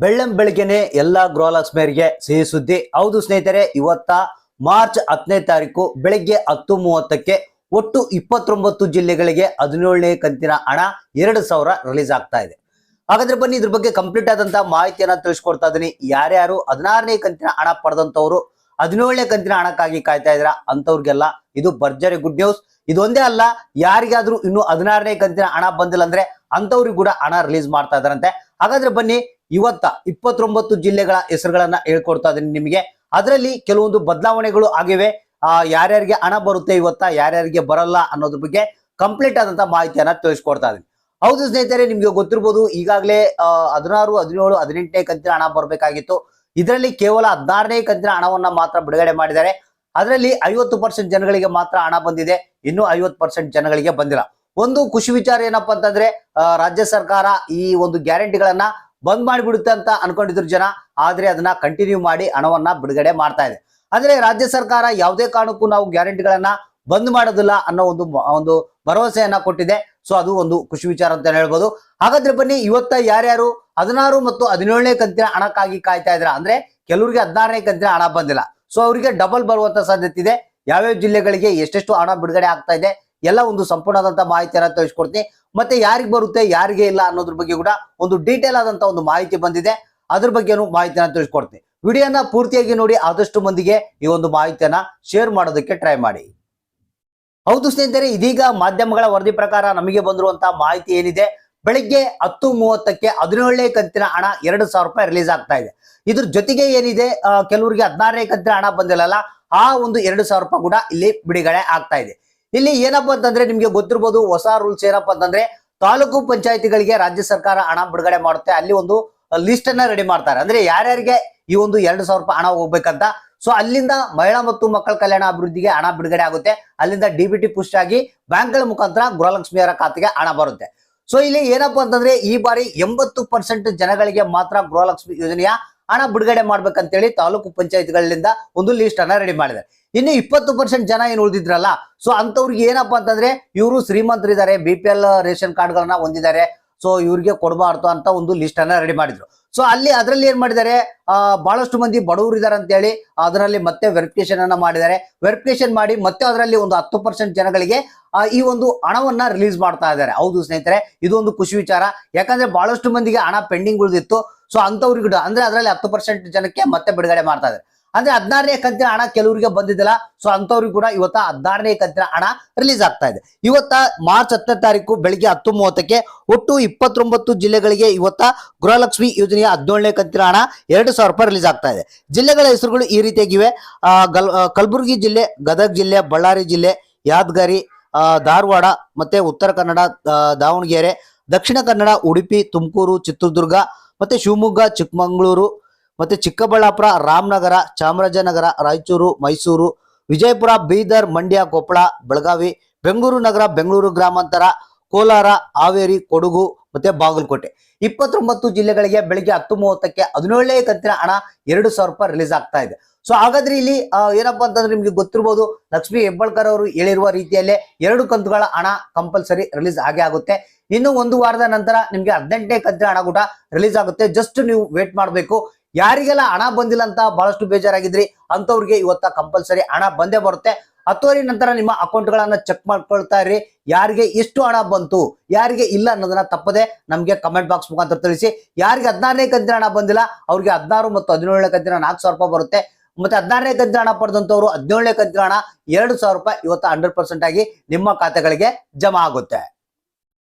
ಬೆಳ್ಳಂ ಬೆಳಗ್ಗೆನೆ ಎಲ್ಲ ಗೃಹಲಕ್ಷ್ಮಿಯರಿಗೆ ಸಿಹಿ ಸುದ್ದಿ. ಹೌದು ಸ್ನೇಹಿತರೆ, ಇವತ್ತ ಮಾರ್ಚ್ ಹತ್ತನೇ ತಾರೀಕು ಬೆಳಗ್ಗೆ ಹತ್ತು ಮೂವತ್ತಕ್ಕೆ ಒಟ್ಟು ಇಪ್ಪತ್ತೊಂಬತ್ತು ಜಿಲ್ಲೆಗಳಿಗೆ ಹದಿನೇಳನೇ ಕಂತಿನ ಹಣ ಎರಡು ಸಾವಿರ ರಿಲೀಸ್ ಆಗ್ತಾ ಇದೆ. ಹಾಗಾದ್ರೆ ಬನ್ನಿ ಇದ್ರ ಬಗ್ಗೆ ಕಂಪ್ಲೀಟ್ ಆದಂತ ಮಾಹಿತಿಯನ್ನ ತಿಳಿಸ್ಕೊಡ್ತಾ ಇದೀನಿ. ಯಾರ್ಯಾರು ಹದಿನಾರನೇ ಕಂತಿನ ಹಣ ಪಡೆದಂತವ್ರು ಹದಿನೇಳನೇ ಕಂತಿನ ಹಣಕ್ಕಾಗಿ ಕಾಯ್ತಾ ಇದ್ರ ಅಂತವ್ರಿಗೆಲ್ಲ ಇದು ಭರ್ಜರಿ ಗುಡ್ ನ್ಯೂಸ್ ಇದೊಂದೇ ಅಲ್ಲ, ಯಾರಿಗಾದ್ರೂ ಇನ್ನು ಹದಿನಾರನೇ ಕಂತಿನ ಹಣ ಬಂದಿಲ್ಲ ಅಂದ್ರೆ ಅಂತವ್ರಿಗೆ ಕೂಡ ಹಣ ರಿಲೀಸ್ ಮಾಡ್ತಾ ಇದಾರಂತೆ ಹಾಗಾದ್ರೆ ಬನ್ನಿ ಇವತ್ತ ಇಪ್ಪತ್ತೊಂಬತ್ತು ಜಿಲ್ಲೆಗಳ ಹೆಸರುಗಳನ್ನ ಹೇಳ್ಕೊಡ್ತಾ ಇದ್ದೀನಿ ನಿಮಗೆ. ಅದರಲ್ಲಿ ಕೆಲವೊಂದು ಬದಲಾವಣೆಗಳು ಆಗಿವೆ. ಆ, ಯಾರ್ಯಾರಿಗೆ ಹಣ ಬರುತ್ತೆ ಇವತ್ತ, ಯಾರ್ಯಾರಿಗೆ ಬರಲ್ಲ ಅನ್ನೋದ್ರ ಬಗ್ಗೆ ಕಂಪ್ಲೀಟ್ ಆದಂತ ಮಾಹಿತಿಯನ್ನ ತಿಳಿಸ್ಕೊಡ್ತಾ ಇದ್ದೀನಿ. ಹೌದು ಸ್ನೇಹಿತರೆ, ನಿಮ್ಗೆ ಗೊತ್ತಿರ್ಬೋದು, ಈಗಾಗಲೇ ಹದಿನಾರು, ಹದಿನೇಳು, ಹದಿನೆಂಟನೇ ಕಂತಿನ ಹಣ ಬರಬೇಕಾಗಿತ್ತು. ಇದರಲ್ಲಿ ಕೇವಲ ಹದಿನಾರನೇ ಕಂತಿನ ಹಣವನ್ನ ಮಾತ್ರ ಬಿಡುಗಡೆ ಮಾಡಿದ್ದಾರೆ. ಅದರಲ್ಲಿ ಐವತ್ತು ಪರ್ಸೆಂಟ್ ಜನಗಳಿಗೆ ಮಾತ್ರ ಹಣ ಬಂದಿದೆ. ಇನ್ನು ಐವತ್ತು ಪರ್ಸೆಂಟ್ ಜನಗಳಿಗೆ ಬಂದಿಲ್ಲ. ಒಂದು ಖುಷಿ ವಿಚಾರ ಏನಪ್ಪಾ ಅಂತಂದ್ರೆ ರಾಜ್ಯ ಸರ್ಕಾರ ಈ ಒಂದು ಗ್ಯಾರಂಟಿಗಳನ್ನ ಬಂದ್ ಮಾಡಿಬಿಡುತ್ತೆ ಅಂತ ಅನ್ಕೊಂಡಿದ್ರು ಜನ, ಆದ್ರೆ ಅದನ್ನ ಕಂಟಿನ್ಯೂ ಮಾಡಿ ಹಣವನ್ನ ಬಿಡುಗಡೆ ಮಾಡ್ತಾ ಇದೆ. ಅಂದ್ರೆ ರಾಜ್ಯ ಸರ್ಕಾರ ಯಾವುದೇ ಕಾರಣಕ್ಕೂ ನಾವು ಗ್ಯಾರಂಟಿಗಳನ್ನ ಬಂದ್ ಮಾಡೋದಿಲ್ಲ ಅನ್ನೋ ಒಂದು ಒಂದು ಭರವಸೆಯನ್ನ ಕೊಟ್ಟಿದೆ. ಸೊ ಅದು ಒಂದು ಖುಷಿ ವಿಚಾರ ಅಂತ ಹೇಳ್ಬೋದು. ಹಾಗಾದ್ರೆ ಬನ್ನಿ, ಇವತ್ತ ಯಾರ್ಯಾರು ಹದಿನಾರು ಮತ್ತು ಹದಿನೇಳನೇ ಕಂತಿನ ಹಣಕ್ಕಾಗಿ ಕಾಯ್ತಾ ಇದ್ರ ಅಂದ್ರೆ ಕೆಲವರಿಗೆ ಹದಿನಾರನೇ ಕಂತಿನ ಹಣ ಬಂದಿಲ್ಲ. ಸೊ ಅವರಿಗೆ ಡಬಲ್ ಬರುವಂತ ಸಾಧ್ಯತೆ ಇದೆ. ಯಾವ್ಯಾವ ಜಿಲ್ಲೆಗಳಿಗೆ ಎಷ್ಟೆಷ್ಟು ಹಣ ಬಿಡುಗಡೆ ಆಗ್ತಾ ಇದೆ? ಎಲ್ಲ ಒಂದು ಸಂಪೂರ್ಣವಾದಂತಹ ಮಾಹಿತಿಯನ್ನು ತಿಳಿಸ್ಕೊಡ್ತೀನಿ. ಮತ್ತೆ ಯಾರಿಗೆ ಬರುತ್ತೆ, ಯಾರಿಗೆ ಇಲ್ಲ ಅನ್ನೋದ್ರ ಬಗ್ಗೆ ಕೂಡ ಒಂದು ಡೀಟೇಲ್ ಆದಂತ ಒಂದು ಮಾಹಿತಿ ಬಂದಿದೆ. ಅದ್ರ ಬಗ್ಗೆನೂ ಮಾಹಿತಿಯನ್ನು ತಿಳಿಸ್ಕೊಡ್ತೀನಿ. ವಿಡಿಯೋನ ಪೂರ್ತಿಯಾಗಿ ನೋಡಿ, ಆದಷ್ಟು ಮಂದಿಗೆ ಈ ಒಂದು ಮಾಹಿತಿಯನ್ನ ಶೇರ್ ಮಾಡೋದಕ್ಕೆ ಟ್ರೈ ಮಾಡಿ. ಹೌದು ಸ್ನೇಹಿತರೆ, ಇದೀಗ ಮಾಧ್ಯಮಗಳ ವರದಿ ಪ್ರಕಾರ ನಮಗೆ ಬಂದಿರುವಂತಹ ಮಾಹಿತಿ ಏನಿದೆ? ಬೆಳಿಗ್ಗೆ ಹತ್ತು ಮೂವತ್ತಕ್ಕೆ ಹದಿನೇಳನೇ ಕಂತಿನ ಹಣ ಎರಡು ಸಾವಿರ ರೂಪಾಯಿ ರಿಲೀಸ್ ಆಗ್ತಾ ಇದೆ. ಇದ್ರ ಜೊತೆಗೆ ಏನಿದೆ? ಕೆಲವರಿಗೆ ಹದಿನಾರನೇ ಕಂತಿನ ಹಣ ಬಂದಿಲ್ಲಲ್ಲ, ಆ ಒಂದು ಎರಡು ಸಾವಿರ ರೂಪಾಯಿ ಕೂಡ ಇಲ್ಲಿ ಬಿಡುಗಡೆ ಆಗ್ತಾ ಇದೆ. ಇಲ್ಲಿ ಏನಪ್ಪಾ ಅಂತಂದ್ರೆ ನಿಮ್ಗೆ ಗೊತ್ತಿರ್ಬೋದು ಹೊಸ ರೂಲ್ಸ್ ಏನಪ್ಪಾ ಅಂತಂದ್ರೆ ತಾಲೂಕು ಪಂಚಾಯತಿಗಳಿಗೆ ರಾಜ್ಯ ಸರ್ಕಾರ ಹಣ ಬಿಡುಗಡೆ ಮಾಡುತ್ತೆ. ಅಲ್ಲಿ ಒಂದು ಲಿಸ್ಟ್ ಅನ್ನ ರೆಡಿ ಮಾಡ್ತಾರೆ. ಅಂದ್ರೆ ಯಾರ್ಯಾರಿಗೆ ಈ ಒಂದು ಎರಡು ಸಾವಿರ ರೂಪಾಯಿ ಹಣ ಹೋಗ್ಬೇಕಂತ. ಸೊ ಅಲ್ಲಿಂದ ಮಹಿಳಾ ಮತ್ತು ಮಕ್ಕಳ ಕಲ್ಯಾಣ ಅಭಿವೃದ್ಧಿಗೆ ಹಣ ಬಿಡುಗಡೆ ಆಗುತ್ತೆ. ಅಲ್ಲಿಂದ ಡಿ ಬಿ ಟಿ ಪುಷ್ ಆಗಿ ಬ್ಯಾಂಕ್ಗಳ ಮುಖಾಂತರ ಗೃಹಲಕ್ಷ್ಮಿಯರ ಖಾತೆಗೆ ಹಣ ಬರುತ್ತೆ. ಸೊ ಇಲ್ಲಿ ಏನಪ್ಪಾ ಅಂತಂದ್ರೆ ಈ ಬಾರಿ ಎಂಬತ್ತು ಪರ್ಸೆಂಟ್ ಜನಗಳಿಗೆ ಮಾತ್ರ ಗೃಹಲಕ್ಷ್ಮಿ ಯೋಜನೆಯ ಹಣ ಬಿಡುಗಡೆ ಮಾಡ್ಬೇಕಂತೇಳಿ ತಾಲೂಕು ಪಂಚಾಯತ್ಗಳಿಂದ ಒಂದು ಲಿಸ್ಟ್ ಅನ್ನ ರೆಡಿ ಮಾಡಿದ್ದಾರೆ ಇನ್ನು ಇಪ್ಪತ್ತು ಪರ್ಸೆಂಟ್ ಜನ ಏನು ಉಳಿದಿದ್ರಲ್ಲ ಸೊ ಅಂತವ್ರಿಗೆ ಏನಪ್ಪಾ ಅಂತಂದ್ರೆ, ಇವರು ಶ್ರೀಮಂತರಿದ್ದಾರೆ ಬಿ ಪಿ ಎಲ್ ರೇಷನ್ ಕಾರ್ಡ್ಗಳನ್ನ ಹೊಂದಿದ್ದಾರೆ ಸೊ ಇವ್ರಿಗೆ ಕೊಡಬಾರ್ದು ಅಂತ ಒಂದು ಲಿಸ್ಟ್ ಅನ್ನ ರೆಡಿ ಮಾಡಿದ್ರು. ಸೊ ಅಲ್ಲಿ ಅದರಲ್ಲಿ ಏನ್ ಮಾಡಿದ್ದಾರೆ? ಬಹಳಷ್ಟು ಮಂದಿ ಬಡವರು ಇದಾರೆ ಅಂತ ಹೇಳಿ ಅದರಲ್ಲಿ ಮತ್ತೆ ವೆರಿಫಿಕೇಶನ್ ಅನ್ನ ಮಾಡಿದ್ದಾರೆ. ವೆರಿಫಿಕೇಶನ್ ಮಾಡಿ ಮತ್ತೆ ಅದರಲ್ಲಿ ಒಂದು ಹತ್ತು ಪರ್ಸೆಂಟ್ ಜನಗಳಿಗೆ ಈ ಒಂದು ಹಣವನ್ನ ರಿಲೀಸ್ ಮಾಡ್ತಾ ಇದ್ದಾರೆ. ಹೌದು ಸ್ನೇಹಿತರೆ ಇದು ಒಂದು ಖುಷಿ ವಿಚಾರ. ಯಾಕಂದ್ರೆ ಬಹಳಷ್ಟು ಮಂದಿಗೆ ಹಣ ಪೆಂಡಿಂಗ್ ಉಳಿದಿತ್ತು. ಸೊ ಅಂತವ್ರಿಗೆ ಅಂದ್ರೆ ಅದರಲ್ಲಿ ಹತ್ತು ಪರ್ಸೆಂಟ್ ಜನಕ್ಕೆ ಮತ್ತೆ ಬಿಡುಗಡೆ ಮಾಡ್ತಾ ಇದ್ದಾರೆ. ಅಂದ್ರೆ ಹದಿನಾರನೇ ಕಂತಿನ ಹಣ ಕೆಲವರಿಗೆ ಬಂದಿದ್ದಿಲ್ಲ ಸೊ ಅಂತವ್ರಿಗೆ ಕೂಡ ಇವತ್ತ ಹದಿನಾರನೇ ಕಂತಿನ ಹಣ ರಿಲೀಸ್ ಆಗ್ತಾ ಇದೆ. ಇವತ್ತ ಮಾರ್ಚ್ ಹತ್ತನೇ ತಾರೀಕು ಬೆಳಿಗ್ಗೆ ಹತ್ತು ಮೂವತ್ತಕ್ಕೆ ಒಟ್ಟು ಇಪ್ಪತ್ತೊಂಬತ್ತು ಜಿಲ್ಲೆಗಳಿಗೆ ಇವತ್ತ ಗೃಹಲಕ್ಷ್ಮಿ ಯೋಜನೆಯ ಹದಿನೇಳನೇ ಕಂತಿನ ಹಣ ಎರಡು ಸಾವಿರ ರೂಪಾಯಿ ರಿಲೀಸ್ ಆಗ್ತಾ ಇದೆ. ಜಿಲ್ಲೆಗಳ ಹೆಸರುಗಳು ಈ ರೀತಿಯಾಗಿವೆ. ಗಲ್ ಕಲಬುರಗಿ ಜಿಲ್ಲೆ, ಗದಗ ಜಿಲ್ಲೆ, ಬಳ್ಳಾರಿ ಜಿಲ್ಲೆ, ಯಾದಗಿರಿ ಧಾರವಾಡ ಮತ್ತೆ ಉತ್ತರ ಕನ್ನಡ ದಾವಣಗೆರೆ, ದಕ್ಷಿಣ ಕನ್ನಡ, ಉಡುಪಿ, ತುಮಕೂರು, ಚಿತ್ರದುರ್ಗ ಮತ್ತೆ ಶಿವಮೊಗ್ಗ, ಚಿಕ್ಕಮಗಳೂರು ಮತ್ತೆ ಚಿಕ್ಕಬಳ್ಳಾಪುರ, ರಾಮನಗರ, ಚಾಮರಾಜನಗರ, ರಾಯಚೂರು, ಮೈಸೂರು, ವಿಜಯಪುರ, ಬೀದರ್, ಮಂಡ್ಯ, ಕೊಪ್ಪಳ, ಬೆಳಗಾವಿ, ಬೆಂಗಳೂರು ನಗರ, ಬೆಂಗಳೂರು ಗ್ರಾಮಾಂತರ, ಕೋಲಾರ, ಹಾವೇರಿ, ಕೊಡಗು ಮತ್ತೆ ಬಾಗಲಕೋಟೆ. ಇಪ್ಪತ್ತೊಂಬತ್ತು ಜಿಲ್ಲೆಗಳಿಗೆ ಬೆಳಿಗ್ಗೆ ಹತ್ತು ಮೂವತ್ತಕ್ಕೆ ಹದಿನೇಳನೇ ಕಂತಿನ ಹಣ ಎರಡು ಸಾವಿರ ರೂಪಾಯಿ ರಿಲೀಸ್ ಆಗ್ತಾ ಇದೆ. ಸೊ ಹಾಗಾದ್ರೆ ಇಲ್ಲಿ ಏನಪ್ಪಾ ಅಂತಂದ್ರೆ ನಿಮ್ಗೆ ಗೊತ್ತಿರ್ಬೋದು, ಲಕ್ಷ್ಮಿ ಹೆಬ್ಬಾಳ್ಕರ್ ಅವರು ಹೇಳಿರುವ ರೀತಿಯಲ್ಲೇ ಎರಡು ಕಂತುಗಳ ಹಣ ಕಂಪಲ್ಸರಿ ರಿಲೀಸ್ ಆಗೇ ಆಗುತ್ತೆ. ಇನ್ನು ಒಂದು ವಾರದ ನಂತರ ನಿಮ್ಗೆ ಹದಿನೆಂಟನೇ ಕಂತಿನ ಹಣ ಕೂಡ ರಿಲೀಸ್ ಆಗುತ್ತೆ. ಜಸ್ಟ್ ನೀವು ವೇಟ್ ಮಾಡಬೇಕು. ಯಾರಿಗೆಲ್ಲ ಹಣ ಬಂದಿಲ್ಲ ಅಂತ ಬಹಳಷ್ಟು ಬೇಜಾರಾಗಿದ್ರಿ? ಅಂತವ್ರಿಗೆ ಇವತ್ತ ಕಂಪಲ್ಸರಿ ಹಣ ಬಂದೇ ಬರುತ್ತೆ. ಹತ್ತುವರಿ ನಂತರ ನಿಮ್ಮ ಅಕೌಂಟ್ಗಳನ್ನ ಚೆಕ್ ಮಾಡ್ಕೊಳ್ತಾ ಇರಿ ಯಾರಿಗೆ ಎಷ್ಟು ಹಣ ಬಂತು, ಯಾರಿಗೆ ಇಲ್ಲ ಅನ್ನೋದನ್ನ ತಪ್ಪದೆ ನಮಗೆ ಕಮೆಂಟ್ ಬಾಕ್ಸ್ ಮುಖಾಂತರ ತಿಳಿಸಿ. ಯಾರಿಗೆ ಹದಿನಾರನೇ ಕಂತಿನ ಹಣ ಬಂದಿಲ್ಲ, ಅವ್ರಿಗೆ ಹದಿನಾರು ಮತ್ತು ಹದಿನೇಳನೇ ಕಂತಿನ ನಾಲ್ಕು ಸಾವಿರ ರೂಪಾಯಿ ಬರುತ್ತೆ. ಮತ್ತೆ ಹದಿನಾರನೇ ಕಂತಿನ ಹಣ ಪಡೆದಂತವ್ರು ಹದಿನೇಳನೇ ಕಂತಿನ ಹಣ ಎರಡು ಸಾವಿರ ರೂಪಾಯಿ ಇವತ್ತು ಹಂಡ್ರೆಡ್ ಪರ್ಸೆಂಟ್ ಆಗಿ ನಿಮ್ಮ ಖಾತೆಗಳಿಗೆ ಜಮಾ ಆಗುತ್ತೆ.